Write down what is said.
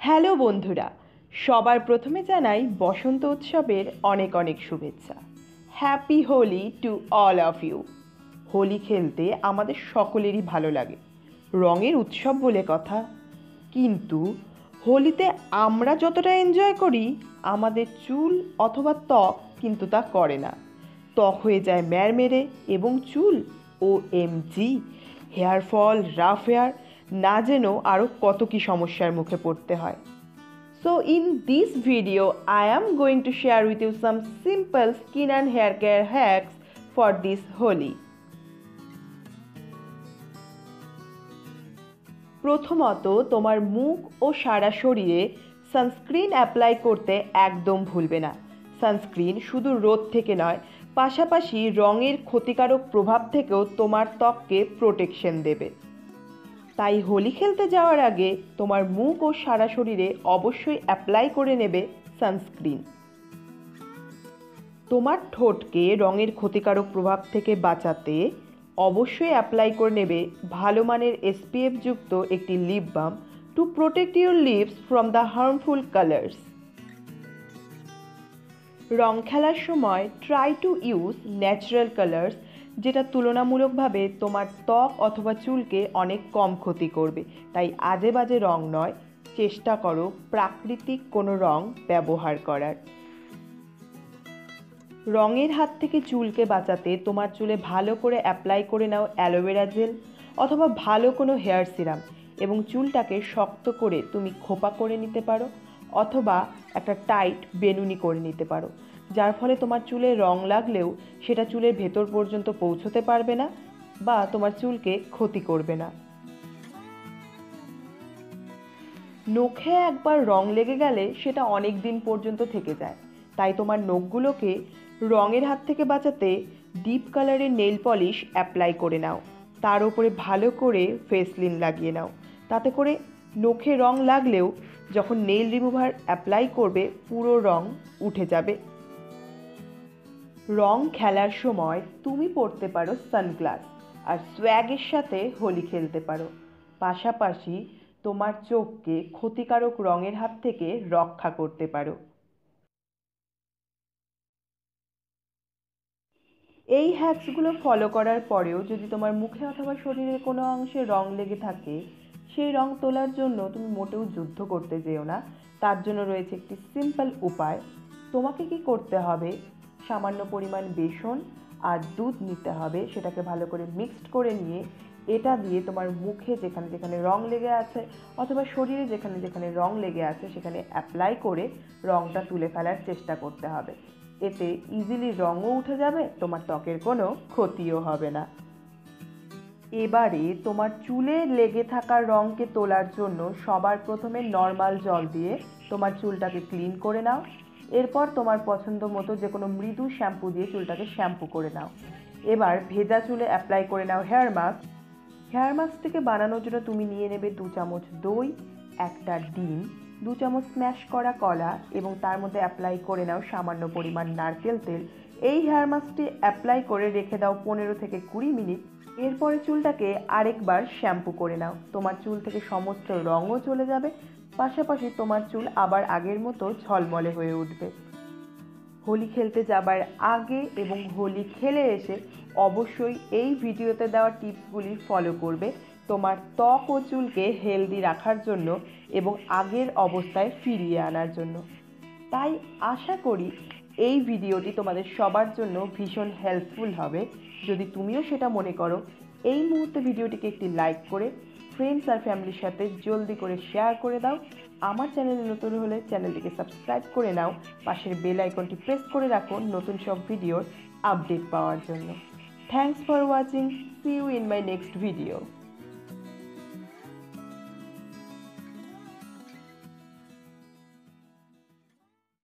Hello বন্ধুরা, সবার প্রথমে জানাই বসন্ত উৎসবের অনেক অনেক শুভেচ্ছা। Happy Holi to all of you Holi খেলতে আমাদের সকলেরই ভালো লাগে। রঙের উৎসব বলে কথা। কিন্তু হোলিতে আমরা যতটা এনজয় করি, আমাদের চুল অথবা ত্বক কিন্তু তা করে না। ত্বক হয়ে যায় ম্যারমেরে এবং চুল O M G hair fall rough hair না যেন আরও কত কি সমস্যার মুখে পড়তে হয়। So in this video I am going to share with you some simple skin and hair care hacks for this Holi প্রথমত, তোমার মুখ ও সারা শরীরে সানস্ক্রিন অ্যাপ্লাই করতে একদম ভুলবে না। সানস্ক্রিন শুধু রোদ থেকে নয়, পাশাপাশি রঙের ক্ষতিকারক প্রভাব থেকেও তোমার ত্বককে প্রোটেকশন দেবে। তাই হোলি খেলতে যাওয়ার আগে তোমার মুখ ও সারা শরীরে অবশ্যই অ্যাপ্লাই করে নেবে সানস্ক্রিন তোমার ঠোঁটকে রঙের ক্ষতিকারক প্রভাব থেকে বাঁচাতে অবশ্যই অ্যাপ্লাই করে নেবে ভালো মানের এসপিএফ যুক্ত একটি lip balm to protect your lips from the harmful colours রং খেলার সময় try to use natural colours যেটা তুলনামূলকভাবে তোমার ত্বক অথবা চুলকে অনেক কম ক্ষতি করবে। তাই আজে বাজে রং নয়, চেষ্টা করো প্রাকৃতিক কোনো রং ব্যবহার করার। রঙের হাত থেকে চুলকে বাঁচাতে তোমার চুলে ভালো করে অ্যাপ্লাই করে নাও অ্যালোভেরা জেল অথবা ভালো কোনো হেয়ার সিরাম এবং চুলটাকে শক্ত করে তুমি খোপা করে নিতে পারো। অথবা একটা টাইট বেনুনি করে নিতে পারো। যার ফলে তোমার চুলে রং লাগলেও সেটা চুলের ভেতর পর্যন্ত পৌঁছতে পারবে না বা তোমার চুলকে ক্ষতি করবে না। নখে একবার রং লেগে গেলে সেটা অনেক দিন পর্যন্ত থেকে যায়। তাই তোমার নখগুলোকে রঙের হাত থেকে বাঁচাতে ডিপ কালারের নেল পলিশ অ্যাপ্লাই করে নাও। তার উপরে ভালো করে ফেসলিন লাগিয়ে নাও। তাতে করে নখে রং লাগলেও যখন নেইল রিমুভার অ্যাপ্লাই করবে, পুরো রং উঠে যাবে। রং খেলার সময় তুমি পরতে পারো সানগ্লাস আর সোয়াগের সাথে হোলি খেলতে পারো। পাশাপাশি তোমার চোখকে ক্ষতিকারক রঙের হাত থেকে রক্ষা করতে পারো। এই হ্যাকসগুলো ফলো করার পরেও যদি তোমার মুখে অথবা শরীরের কোনো অংশে রং লেগে থাকে সেই রং তোলার জন্য তুমি মোটেও যুদ্ধ করতে যেও না। তার জন্য রয়েছে একটি সিম্পল উপায়। তোমাকে কি করতে হবে? সামান্য পরিমাণ বেসন আর দুধ নিতে হবে। সেটাকে ভালো করে মিক্সড করে নিয়ে এটা দিয়ে তোমার মুখে যেখানে যেখানে রং লেগে আছে অথবা শরীরে যেখানে যেখানে রং লেগে আছে সেখানে অ্যাপ্লাই করে রংটা তুলে ফেলার চেষ্টা করতে হবে। এতে ইজিলি রঙও উঠে যাবে, তোমার ত্বকের কোনো ক্ষতিও হবে না। এবারে তোমার চুলে লেগে থাকা রঙকে তোলার জন্য সবার প্রথমে নর্মাল জল দিয়ে তোমার চুলটাকে ক্লিন করে নাও। এরপর তোমার পছন্দ মতো যে কোনো মৃদু শ্যাম্পু দিয়ে চুলটাকে শ্যাম্পু করে নাও। এবার ভেজা চুলে অ্যাপ্লাই করে নাও হেয়ার মাস্ক। হেয়ার মাস্কটিকে বানানোর জন্য তুমি নিয়ে নেবে দু চামচ দই, একটা ডিম, দু চামচ স্ম্যাশ করা কলা এবং তার মধ্যে অ্যাপ্লাই করে নাও সামান্য পরিমাণ নারকেল তেল। এই হেয়ার মাস্কটি অ্যাপ্লাই করে রেখে দাও পনেরো থেকে কুড়ি মিনিট। এরপরে চুলটাকে আরেকবার শ্যাম্পু করে নাও। তোমার চুল থেকে সমস্ত রঙও চলে যাবে, পাশাপাশি তোমার চুল আবার আগের মতো ঝলমলে হয়ে উঠবে। হোলি খেলতে যাবার আগে এবং হোলি খেলে এসে অবশ্যই এই ভিডিওতে দেওয়া টিপসগুলি ফলো করবে তোমার ত্বক ও চুলকে হেলদি রাখার জন্য এবং আগের অবস্থায় ফিরিয়ে আনার জন্য। তাই আশা করি এই ভিডিওটি তোমাদের সবার জন্য ভীষণ হেল্পফুল হবে। যদি তুমিও সেটা মনে করো, এই মুহূর্তে ভিডিওটিকে একটি লাইক করে ফ্রেন্ডস আর ফ্যামিলির সাথে জলদি করে শেয়ার করে দাও। আমার চ্যানেলে নতুন হলে চ্যানেলটিকে সাবস্ক্রাইব করে নাও। পাশের বেল আইকনটি প্রেস করে রাখো নতুন সব ভিডিওর আপডেট পাওয়ার জন্য। Thanks for watching see you in my next video